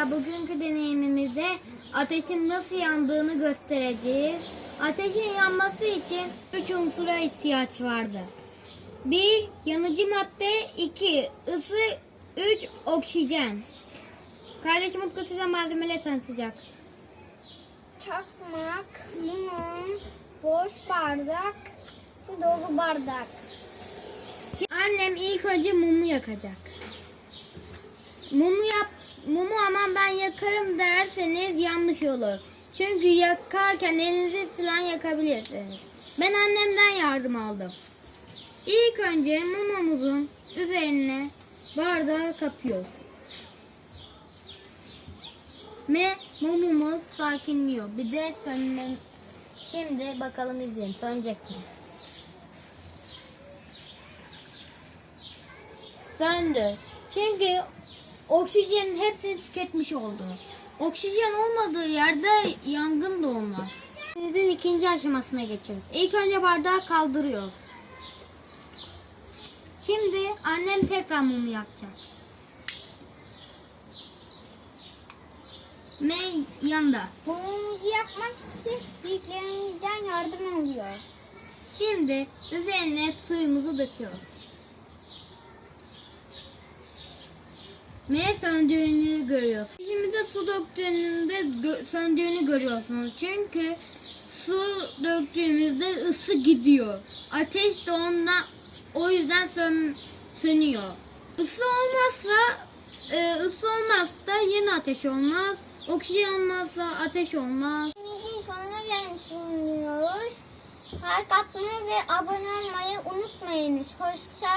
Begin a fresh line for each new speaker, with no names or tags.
arkadaşlar bugünkü deneyimimizde ateşin nasıl yandığını göstereceğiz. Ateşin yanması için 3 unsura ihtiyaç vardı. 1. Yanıcı madde 2. ısı 3. Oksijen. Kardeşim Utku size malzemeleri tanıtacak.
Çakmak, mum, boş bardak, dolu bardak.
Annem ilk önce mumu yakacak. Mumu yap mumu aman ben yakarım derseniz yanlış olur. Çünkü yakarken elinizi falan yakabilirsiniz. Ben annemden yardım aldım. İlk önce mumumuzun üzerine bardağı kapıyoruz. Ve mumumuz sakinliyor. Bir de sönme. Şimdi bakalım izleyin. Sönecek mi? Söndü. Çünkü oksijenin hepsini tüketmiş oldu. Oksijen olmadığı yerde yangın da olmaz. Şimdi ikinci aşamasına geçiyoruz. İlk önce bardağı kaldırıyoruz. Şimdi annem tekrar mumu yakacak. Ve yanında.
Mumumuzu yakmak için büyüklerimizden yardım alıyoruz.
Şimdi üzerine suyumuzu döküyoruz. Ve söndüğünü görüyorsunuz. Şimdi de su döktüğünde gö- söndüğünü görüyorsunuz. Çünkü su döktüğümüzde ısı gidiyor. Ateş de onunla o yüzden sön, sönüyor. Isı olmazsa e, ısı olmazsa yine ateş olmaz. Oksijen olmazsa ateş olmaz.
Videomuzun sonuna gelmiş bulunuyoruz. Like atmayı ve abone olmayı unutmayınız. Hoşça.